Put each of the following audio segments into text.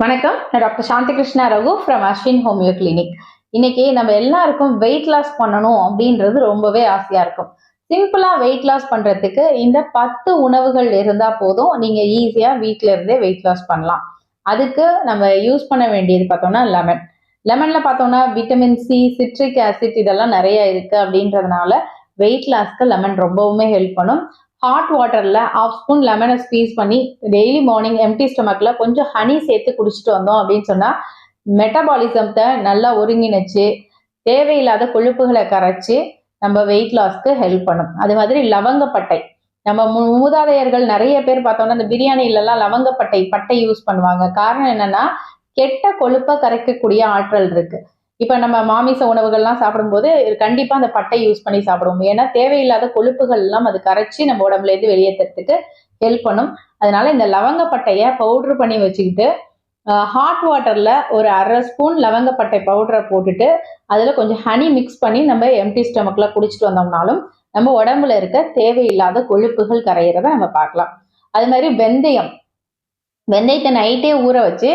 வணக்கம். நான் doctor Shanthi Krishna Raghu from Ashwin homeo clinic இன்னைக்கு நம்ம எல்லாருக்கும் வெயிட் லாஸ் பண்ணணும் அப்படின்றது ரொம்பவே ஆசையா இருக்கும். சிம்பிளா வெயிட் லாஸ் பண்றதுக்கு இந்த பத்து உணவுகள் இருந்தா போதும் நீங்க ஈஸியா வீட்ல இருந்தே வெயிட் லாஸ் பண்ணலாம். அதுக்கு நம்ம யூஸ் பண்ண வேண்டியது பார்த்தோம்னா லெமன் லெமன்ல பார்த்தோம்னா விட்டமின் சி சிட்ரிக் ஆசிட் இதெல்லாம் நிறைய இருக்கு அப்படின்றதுனால வெயிட் லாஸ்க்கு லெமன் ரொம்பவுமே ஹெல்ப் பண்ணும். ஹாட் வாட்டரில் ஆஃப் ஸ்பூன் லெமனை ஸ்பீஸ் பண்ணி டெய்லி மார்னிங் எம்டி ஸ்டமக்கில் கொஞ்சம் ஹனி சேர்த்து குடிச்சிட்டு வந்தோம் அப்படின்னு சொன்னால் மெட்டபாலிசத்தை நல்லா ஒருங்கிணைச்சு தேவையில்லாத கொழுப்புகளை கரைச்சி நம்ம வெயிட் லாஸ்க்கு ஹெல்ப் பண்ணும். அது மாதிரி லவங்கப்பட்டை. நம்ம மு- மூதாதையர்கள் நிறைய பேர் பார்த்தோம்னா இந்த பிரியாணிலலாம் லவங்கப்பட்டை பட்டை யூஸ் பண்ணுவாங்க. காரணம் என்னன்னா கெட்ட கொழுப்பை கரைக்கக்கூடிய ஆற்றல் இருக்குது இப்போ நம்ம மாமிச உணவுகள்லாம் சாப்பிடும்போது கண்டிப்பாக அந்த பட்டை யூஸ் பண்ணி சாப்பிடுவோம். ஏன்னா தேவையில்லாத கொழுப்புகள் எல்லாம் அது கரைச்சி நம்ம உடம்புலேருந்து வெளியேற்றுறதுக்கு ஹெல்ப் பண்ணும். அதனால இந்த லவங்கப்பட்டையை பவுட்ரு பண்ணி வச்சுக்கிட்டு ஹாட் வாட்டரில் ஒரு அரை ஸ்பூன் லவங்கப்பட்டை பவுடரை போட்டுட்டு அதில் கொஞ்சம் ஹனி மிக்ஸ் பண்ணி நம்ம எம்டி ஸ்டமக்கில் குடிச்சிட்டு வந்தோம்னாலும் நம்ம உடம்புல இருக்க தேவையில்லாத கொழுப்புகள் கரையிறத நம்ம பார்க்கலாம். அது மாதிரி வெந்தயம். வெந்தயத்தை நைட்டே ஊற வச்சு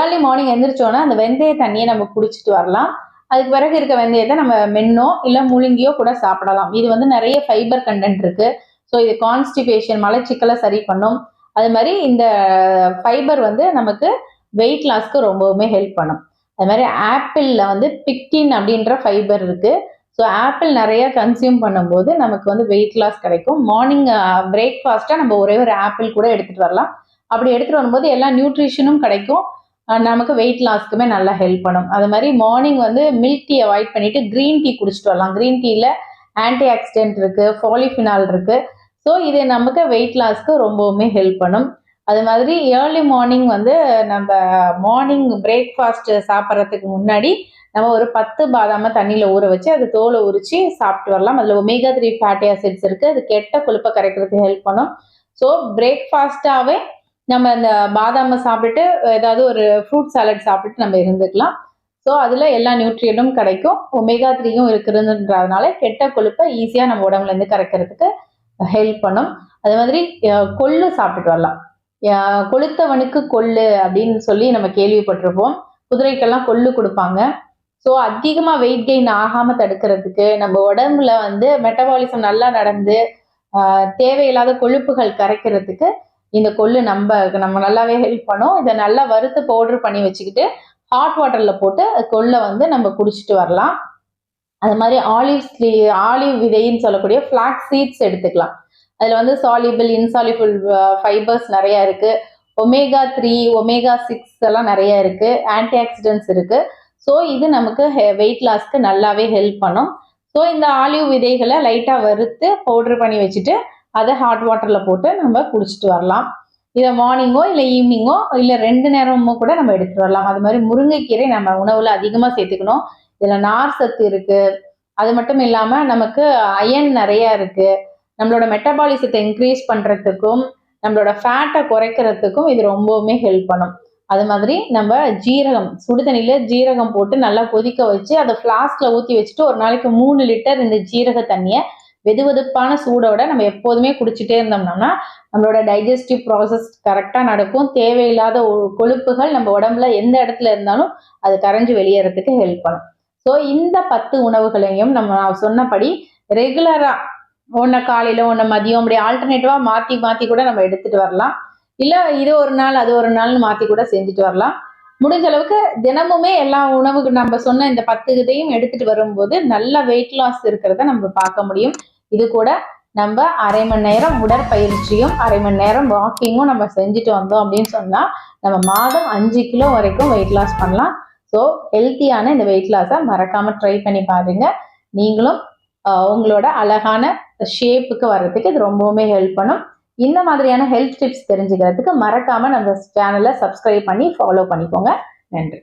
ஏர்லி மார்னிங் எந்திரிச்சோன்னா அந்த வெந்தய தண்ணியை நம்ம குடிச்சிட்டு வரலாம். அதுக்கு பிறகு இருக்க வெந்தயத்தை நம்ம மென்னோ இல்லை முழுங்கியோ கூட சாப்பிடலாம். இது வந்து நிறைய ஃபைபர் கண்டென்ட் இருக்கு. ஸோ இது கான்ஸ்டிபேஷன் மலச்சிக்கலை சரி பண்ணும். அது மாதிரி இந்த ஃபைபர் வந்து நமக்கு வெயிட் லாஸ்க்கு ரொம்பவுமே ஹெல்ப் பண்ணும். அது மாதிரி ஆப்பிளில் வந்து பிக்டின் அப்படின்ற ஃபைபர் இருக்கு. ஸோ ஆப்பிள் நிறைய கன்சியூம் பண்ணும்போது நமக்கு வந்து வெயிட் லாஸ் கிடைக்கும். மார்னிங் பிரேக்ஃபாஸ்ட்டாக நம்ம ஒரே ஒரு ஆப்பிள் கூட எடுத்துகிட்டு வரலாம். அப்படி எடுத்துகிட்டு வரும்போது எல்லா நியூட்ரிஷனும் கிடைக்கும். நமக்கு வெயிட் லாஸ்க்குமே நல்லா ஹெல்ப் பண்ணும். அது மாதிரி மார்னிங் வந்து மில்க் டீ அவாய்ட் பண்ணிட்டு க்ரீன் டீ குடிச்சிட்டு வரலாம். க்ரீன் டீயில் ஆன்டி ஆக்சிடென்ட் இருக்கு ஃபாலிஃபினால் இருக்கு. ஸோ இது நமக்கு வெயிட் லாஸ்க்கு ரொம்பவுமே ஹெல்ப் பண்ணும். அது மாதிரி ஏர்லி மார்னிங் வந்து நம்ம மார்னிங் பிரேக்ஃபாஸ்ட் சாப்பிட்றதுக்கு முன்னாடி நம்ம ஒரு பத்து பாதாம தண்ணியில் ஊற வச்சு அது தோலை உரிச்சு சாப்பிட்டு வரலாம். அதில் ஒமேகா த்ரீ ஃபேட்டி ஆசிட்ஸ் இருக்குது அது கெட்ட கொழுப்பை கரைக்கிறதுக்கு ஹெல்ப் பண்ணும். ஸோ பிரேக்ஃபாஸ்ட்டாகவே நம்ம இந்த பாதாமை சாப்பிட்டுட்டு ஏதாவது ஒரு ஃப்ரூட் சாலட் சாப்பிட்டு நம்ம இருந்துக்கலாம். ஸோ அதில் எல்லா நியூட்ரியனும் கிடைக்கும். ஒமேகா த்ரீயும் இருக்குதுன்றதுனால கெட்ட கொழுப்பை ஈஸியாக நம்ம உடம்புலேருந்து கரைக்கிறதுக்கு ஹெல்ப் பண்ணும். அது மாதிரி கொள்ளு சாப்பிட்டுட்டு வரலாம். கொளுத்தவனுக்கு கொள்ளு அப்படின்னு சொல்லி நம்ம கேள்விப்பட்டிருப்போம். குதிரைக்கெல்லாம் கொள்ளு கொடுப்பாங்க. ஸோ அதிகமாக வெயிட் கெயின் ஆகாமல் தடுக்கிறதுக்கு நம்ம உடம்புல வந்து மெட்டபாலிசம் நல்லா நடந்து தேவையில்லாத கொழுப்புகள் கரைக்கிறதுக்கு இந்த கொள்ளு நம்ம நம்ம நல்லாவே ஹெல்ப் பண்ணும். இதை நல்லா வறுத்து பவுடர் பண்ணி வச்சுக்கிட்டு ஹாட் வாட்டரில் போட்டு கொள்ளை வந்து நம்ம குடிச்சிட்டு வரலாம். அது மாதிரி ஆலிவ் ஸ்லீ ஆலிவ் விதைன்னு சொல்லக்கூடிய ஃப்ளாக் சீட்ஸ் எடுத்துக்கலாம். அதில் வந்து சாலிபிள் இன்சாலிபிள் ஃபைபர்ஸ் நிறையா இருக்குது ஒமேகா த்ரீ ஒமேகா சிக்ஸ் எல்லாம் நிறைய இருக்குது ஆன்டி ஆக்சிடென்ட்ஸ் இருக்கு. ஸோ இது நமக்கு வெயிட் லாஸ்க்கு நல்லாவே ஹெல்ப் பண்ணும். ஸோ இந்த ஆலிவ் விதைகளை லைட்டாக வறுத்து பவுடர் பண்ணி வச்சுட்டு அதை ஹாட் வாட்டரில் போட்டு நம்ம குடிச்சிட்டு வரலாம். இதை மார்னிங்கோ இல்லை ஈவினிங்கோ இல்லை ரெண்டு நேரமோ கூட நம்ம எடுத்துகிட்டு வரலாம். அது மாதிரி முருங்கைக்கீரை நம்ம உணவில் அதிகமாக சேர்த்துக்கணும். இதில் நார் சத்து இருக்கு. அது மட்டும் இல்லாமல் நமக்கு அயன் நிறையா இருக்குது நம்மளோட மெட்டபாலிசத்தை இன்க்ரீஸ் பண்ணுறதுக்கும் நம்மளோட ஃபேட்டை குறைக்கிறதுக்கும் இது ரொம்பவுமே ஹெல்ப் பண்ணும். அது மாதிரி நம்ம ஜீரகம் சுடுதண்ணியில் ஜீரகம் போட்டு நல்லா கொதிக்க வச்சு அதை ஃப்ளாஸ்கில் ஊற்றி வச்சுட்டு ஒரு நாளைக்கு மூணு லிட்டர் இந்த ஜீரக தண்ணியை வெதுவெதுப்பான சூடோட நம்ம எப்போதுமே குடிச்சிட்டே இருந்தோம்னா நம்மளோட டைஜஸ்டிவ் ப்ராசஸ் கரெக்டாக நடக்கும். தேவையில்லாத ஒ- கொழுப்புகள் நம்ம உடம்புல எந்த இடத்துல இருந்தாலும் அது கரைஞ்சு வெளியேறதுக்கு ஹெல்ப் பண்ணும். ஸோ இந்த பத்து உணவுகளையும் நம்ம சொன்னபடி ரெகுலராக ஒன்று காலையில் ஒன்று மதியம் அப்படி ஆல்டர்னேட்டிவாக மாற்றி மாற்றி கூட நம்ம எடுத்துகிட்டு வரலாம். இல்லை இது ஒரு நாள் அது ஒரு நாள்னு மாற்றி கூட செஞ்சுட்டு வரலாம். முடிஞ்ச அளவுக்கு தினமுமே எல்லா உணவுக்கு நம்ம சொன்ன இந்த பத்து இதையும் எடுத்துட்டு வரும்போது நல்ல வெயிட் லாஸ் இருக்கிறத நம்ம பார்க்க முடியும். இது கூட நம்ம அரை மணி நேரம் உடற்பயிற்சியும் அரை மணி நேரம் வாக்கிங்கும் நம்ம செஞ்சுட்டு வந்தோம் அப்படின்னு சொன்னால் நம்ம மாதம் அஞ்சு கிலோ வரைக்கும் வெயிட் லாஸ் பண்ணலாம். ஸோ ஹெல்த்தியான இந்த வெயிட் லாஸை மறக்காமல் ட்ரை பண்ணி பாருங்க. நீங்களும் உங்களோட அழகான ஷேப்புக்கு வர்றதுக்கு இது ரொம்பவுமே ஹெல்ப் பண்ணும். இந்த மாதிரியான ஹெல்த் டிப்ஸ் தெரிஞ்சுக்கிறதுக்கு மறக்காமல் நம்ம சேனலை சப்ஸ்கிரைப் பண்ணி ஃபாலோ பண்ணிக்கோங்க. நன்றி.